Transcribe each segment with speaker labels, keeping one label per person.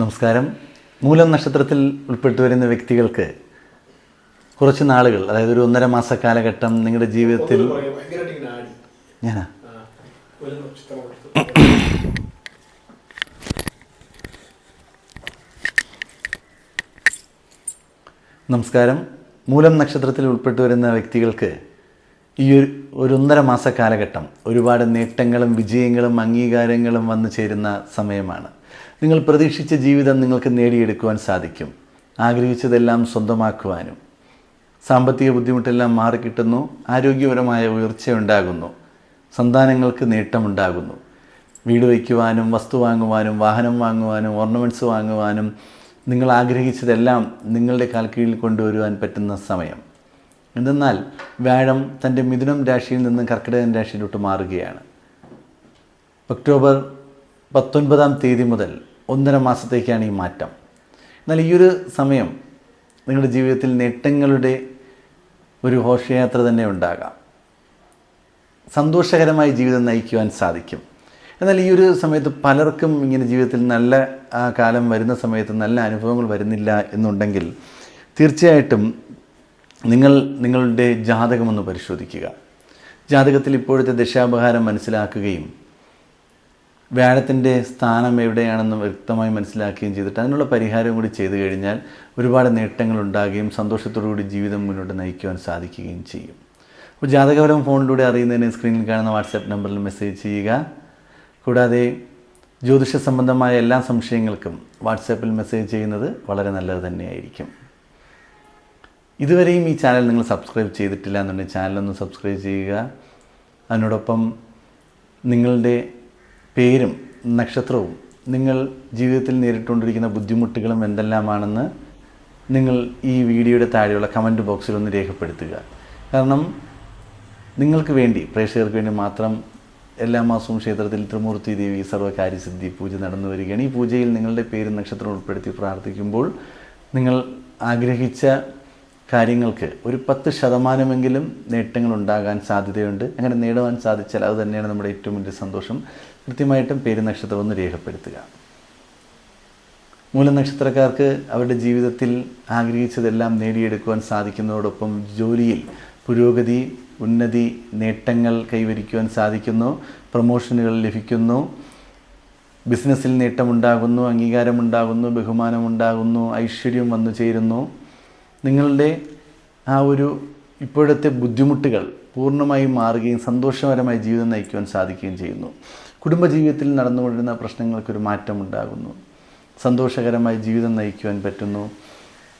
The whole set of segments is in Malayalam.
Speaker 1: നമസ്കാരം. മൂലം നക്ഷത്രത്തിൽ ഉൾപ്പെട്ടു വരുന്ന വ്യക്തികൾക്ക് കുറച്ച് നാളുകൾ അതായത് ഒരു ഒന്നര മാസ കാലഘട്ടം നിങ്ങളുടെ ജീവിതത്തിൽ ഞാനാ? നമസ്കാരം. മൂലം നക്ഷത്രത്തിൽ ഉൾപ്പെട്ടു വരുന്ന വ്യക്തികൾക്ക് ഈ ഒരു ഒരു ഒന്നര മാസ കാലഘട്ടം ഒരുപാട് നേട്ടങ്ങളും വിജയങ്ങളും അംഗീകാരങ്ങളും വന്നു ചേരുന്ന സമയമാണ്. നിങ്ങൾ പ്രതീക്ഷിച്ച ജീവിതം നിങ്ങൾക്ക് നേടിയെടുക്കുവാൻ സാധിക്കും. ആഗ്രഹിച്ചതെല്ലാം സ്വന്തമാക്കുവാനും. സാമ്പത്തിക ബുദ്ധിമുട്ടെല്ലാം മാറിക്കിട്ടുന്നു. ആരോഗ്യപരമായ ഉയർച്ച ഉണ്ടാകുന്നു സന്താനങ്ങൾക്ക് നേട്ടമുണ്ടാകുന്നു. വീട് വയ്ക്കുവാനും വസ്തു വാങ്ങുവാനും വാഹനം വാങ്ങുവാനും ഓർണമെന്റ്സ് വാങ്ങുവാനും നിങ്ങൾ ആഗ്രഹിച്ചതെല്ലാം നിങ്ങളുടെ കാൽക്കീഴിൽ കൊണ്ടുവരുവാൻ പറ്റുന്ന സമയം. എന്തെന്നാൽ വ്യാഴം തന്റെ മിഥുനം രാശിയിൽ നിന്ന് കർക്കിടകൻ രാശിയിലോട്ട് മാറുകയാണ്. ഒക്ടോബർ പത്തൊൻപതാം തീയതി മുതൽ ഒന്നര മാസത്തേക്കാണ് ഈ മാറ്റം. എന്നാൽ ഈ ഒരു സമയം നിങ്ങളുടെ ജീവിതത്തിൽ നേട്ടങ്ങളുടെ ഒരു ഘോഷയാത്ര തന്നെ ഉണ്ടാകാം. സന്തോഷകരമായ ജീവിതം നയിക്കുവാൻ സാധിക്കും. എന്നാൽ ഈ ഒരു സമയത്ത് പലർക്കും ഇങ്ങനെ ജീവിതത്തിൽ നല്ല കാലം വരുന്ന സമയത്ത് നല്ല അനുഭവങ്ങൾ വരുന്നില്ല എന്നുണ്ടെങ്കിൽ തീർച്ചയായിട്ടും നിങ്ങൾ നിങ്ങളുടെ ജാതകമൊന്ന് പരിശോധിക്കുക. ജാതകത്തിൽ ഇപ്പോഴത്തെ ദശാപഹാരം മനസ്സിലാക്കുകയും വ്യാഴത്തിന്റെ സ്ഥാനം എവിടെയാണെന്ന് വ്യക്തമായി മനസ്സിലാക്കുകയും ചെയ്തിട്ട് അതിനുള്ള പരിഹാരം കൂടി ചെയ്തു കഴിഞ്ഞാൽ ഒരുപാട് നേട്ടങ്ങൾ ഉണ്ടാകുകയും സന്തോഷത്തോടു കൂടി ജീവിതം മുന്നോട്ട് നയിക്കുവാൻ സാധിക്കുകയും ചെയ്യും. അപ്പോൾ ജാതകപരം ഫോണിലൂടെ അറിയുന്നതിന് സ്ക്രീനിൽ കാണുന്ന വാട്സാപ്പ് നമ്പറിൽ മെസ്സേജ് ചെയ്യുക. കൂടാതെ ജ്യോതിഷ സംബന്ധമായ എല്ലാ സംശയങ്ങൾക്കും വാട്സാപ്പിൽ മെസ്സേജ് ചെയ്യുന്നത് വളരെ നല്ലത് തന്നെയായിരിക്കും. ഇതുവരെയും ഈ ചാനൽ നിങ്ങൾ സബ്സ്ക്രൈബ് ചെയ്തിട്ടില്ല എന്നുണ്ടെങ്കിൽ ചാനലൊന്ന് സബ്സ്ക്രൈബ് ചെയ്യുക. അതിനോടൊപ്പം നിങ്ങളുടെ പേരും നക്ഷത്രവും നിങ്ങൾ ജീവിതത്തിൽ നേരിട്ടുകൊണ്ടിരിക്കുന്ന ബുദ്ധിമുട്ടുകളും എന്തെല്ലാമാണെന്ന് നിങ്ങൾ ഈ വീഡിയോയുടെ താഴെയുള്ള കമന്റ് ബോക്സിൽ ഒന്ന് രേഖപ്പെടുത്തുക. കാരണം നിങ്ങൾക്ക് വേണ്ടി പ്രേക്ഷകർക്ക് വേണ്ടി മാത്രം എല്ലാ മാസവും ക്ഷേത്രത്തിൽ ത്രിമൂർത്തി ദേവി സർവകാര്യസിദ്ധി പൂജ നടന്നു വരികയാണ്. ഈ പൂജയിൽ നിങ്ങളുടെ പേരും നക്ഷത്രം ഉൾപ്പെടുത്തി പ്രാർത്ഥിക്കുമ്പോൾ നിങ്ങൾ ആഗ്രഹിച്ച കാര്യങ്ങൾക്ക് ഒരു പത്ത് ശതമാനമെങ്കിലും നേട്ടങ്ങൾ ഉണ്ടാകാൻ സാധ്യതയുണ്ട്. അങ്ങനെ നേടുവാൻ സാധിച്ചാൽ അത് തന്നെയാണ് നമ്മുടെ ഏറ്റവും വലിയ സന്തോഷം. കൃത്യമായിട്ടും പേര് നക്ഷത്രം ഒന്ന് രേഖപ്പെടുത്തുക. മൂലനക്ഷത്രക്കാർക്ക് അവരുടെ ജീവിതത്തിൽ ആഗ്രഹിച്ചതെല്ലാം നേടിയെടുക്കുവാൻ സാധിക്കുന്നതോടൊപ്പം ജോലിയിൽ പുരോഗതി ഉന്നതി നേട്ടങ്ങൾ കൈവരിക്കുവാൻ സാധിക്കുന്നു പ്രൊമോഷനുകൾ ലഭിക്കുന്നു ബിസിനസ്സിൽ നേട്ടമുണ്ടാകുന്നു അംഗീകാരമുണ്ടാകുന്നു ബഹുമാനമുണ്ടാകുന്നു ഐശ്വര്യം വന്നു ചേരുന്നു. നിങ്ങളുടെ ആ ഒരു ഇപ്പോഴത്തെ ബുദ്ധിമുട്ടുകൾ പൂർണമായും മാറുകയും സന്തോഷകരമായ ജീവിതം നയിക്കുവാൻ സാധിക്കുകയും ചെയ്യുന്നു. കുടുംബജീവിതത്തിൽ നടന്നുകൊണ്ടിരുന്ന പ്രശ്നങ്ങൾക്കൊരു മാറ്റമുണ്ടാകുന്നു. സന്തോഷകരമായ ജീവിതം നയിക്കുവാൻ പറ്റുന്നു.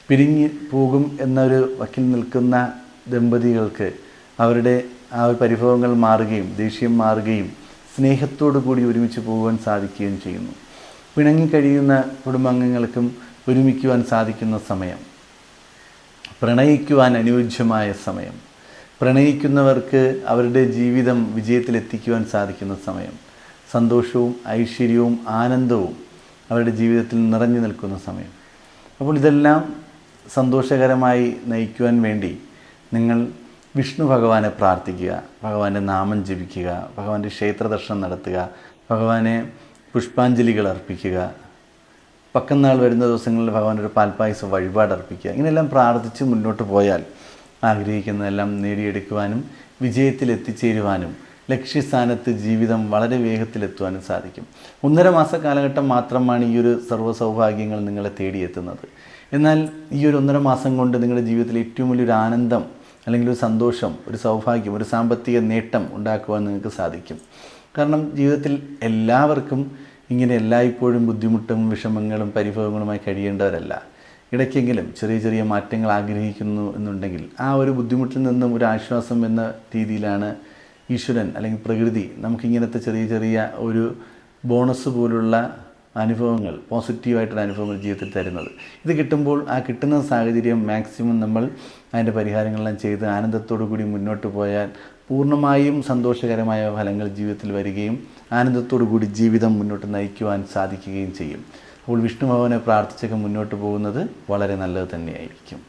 Speaker 1: പിരിഞ്ഞ് പോകും എന്നൊരു വക്കിൽ നിൽക്കുന്ന ദമ്പതികൾക്ക് അവരുടെ ആ പരിഭവങ്ങൾ മാറുകയും ദേഷ്യം മാറുകയും സ്നേഹത്തോടു കൂടി ഒരുമിച്ച് പോകുവാൻ സാധിക്കുകയും ചെയ്യുന്നു. പിണങ്ങി കഴിയുന്ന കുടുംബാംഗങ്ങൾക്കും ഒരുമിക്കുവാൻ സാധിക്കുന്ന സമയം. പ്രണയിക്കുവാൻ അനുയോജ്യമായ സമയം. പ്രണയിക്കുന്നവർക്ക് അവരുടെ ജീവിതം വിജയത്തിലെത്തിക്കുവാൻ സാധിക്കുന്ന സമയം. സന്തോഷവും ഐശ്വര്യവും ആനന്ദവും അവരുടെ ജീവിതത്തിൽ നിറഞ്ഞു നിൽക്കുന്ന സമയം. അപ്പോൾ ഇതെല്ലാം സന്തോഷകരമായി നയിക്കുവാൻ വേണ്ടി നിങ്ങൾ വിഷ്ണു ഭഗവാനെ പ്രാർത്ഥിക്കുക ഭഗവാന്റെ നാമം ജപിക്കുക ഭഗവാന്റെ ക്ഷേത്രദർശനം നടത്തുക ഭഗവാനെ പുഷ്പാഞ്ജലികൾ അർപ്പിക്കുക പക്കന്നാൾ വരുന്ന ദിവസങ്ങളിൽ ഭഗവാൻ ഒരു പാൽപ്പായസം വഴിപാട് അർപ്പിക്കുക. ഇങ്ങനെയെല്ലാം പ്രാർത്ഥിച്ച് മുന്നോട്ട് പോയാൽ ആഗ്രഹിക്കുന്നതെല്ലാം നേടിയെടുക്കുവാനും വിജയത്തിൽ എത്തിച്ചേരുവാനും ലക്ഷ്യസ്ഥാനത്ത് ജീവിതം വളരെ വേഗത്തിലെത്തുവാനും സാധിക്കും. ഒന്നര മാസ കാലഘട്ടം മാത്രമാണ് ഈ ഒരു സർവ സൗഭാഗ്യങ്ങൾ നിങ്ങളെ തേടിയെത്തുന്നത്. എന്നാൽ ഈ ഒരു ഒന്നര മാസം കൊണ്ട് നിങ്ങളുടെ ജീവിതത്തിൽ ഏറ്റവും വലിയൊരു ആനന്ദം അല്ലെങ്കിൽ ഒരു സന്തോഷം ഒരു സൗഭാഗ്യം ഒരു സാമ്പത്തിക നേട്ടം ഉണ്ടാക്കുവാൻ നിങ്ങൾക്ക് സാധിക്കും. കാരണം ജീവിതത്തിൽ എല്ലാവർക്കും ഇങ്ങനെ എല്ലായ്പ്പോഴും ബുദ്ധിമുട്ടും വിഷമങ്ങളും പരിഭവങ്ങളുമായി കഴിയേണ്ടവരല്ല. ഇടയ്ക്കെങ്കിലും ചെറിയ ചെറിയ മാറ്റങ്ങൾ ആഗ്രഹിക്കുന്നു എന്നുണ്ടെങ്കിൽ ആ ഒരു ബുദ്ധിമുട്ടിൽ നിന്നും ഒരു ആശ്വാസം എന്ന രീതിയിലാണ് ഈശ്വരൻ അല്ലെങ്കിൽ പ്രകൃതി നമുക്കിങ്ങനത്തെ ചെറിയ ചെറിയ ഒരു ബോണസ് പോലുള്ള അനുഭവങ്ങൾ പോസിറ്റീവായിട്ടുള്ള അനുഭവങ്ങൾ ജീവിതത്തിൽ തരുന്നത്. ഇത് കിട്ടുമ്പോൾ ആ കിട്ടുന്ന സാഹചര്യം മാക്സിമം നമ്മൾ അതിന്റെ പരിഹാരങ്ങളെല്ലാം ചെയ്ത് ആനന്ദത്തോടു കൂടി മുന്നോട്ട് പോയാൽ പൂർണമായും സന്തോഷകരമായ ഫലങ്ങൾ ജീവിതത്തിൽ വരികയും ആനന്ദത്തോടു കൂടി ജീവിതം മുന്നോട്ട് നയിക്കുവാൻ സാധിക്കുകയും ചെയ്യും. അപ്പോൾ വിഷ്ണു ഭവനെ പ്രാർത്ഥിച്ചൊക്കെ മുന്നോട്ട് പോകുന്നത് വളരെ നല്ലത് തന്നെയായിരിക്കും.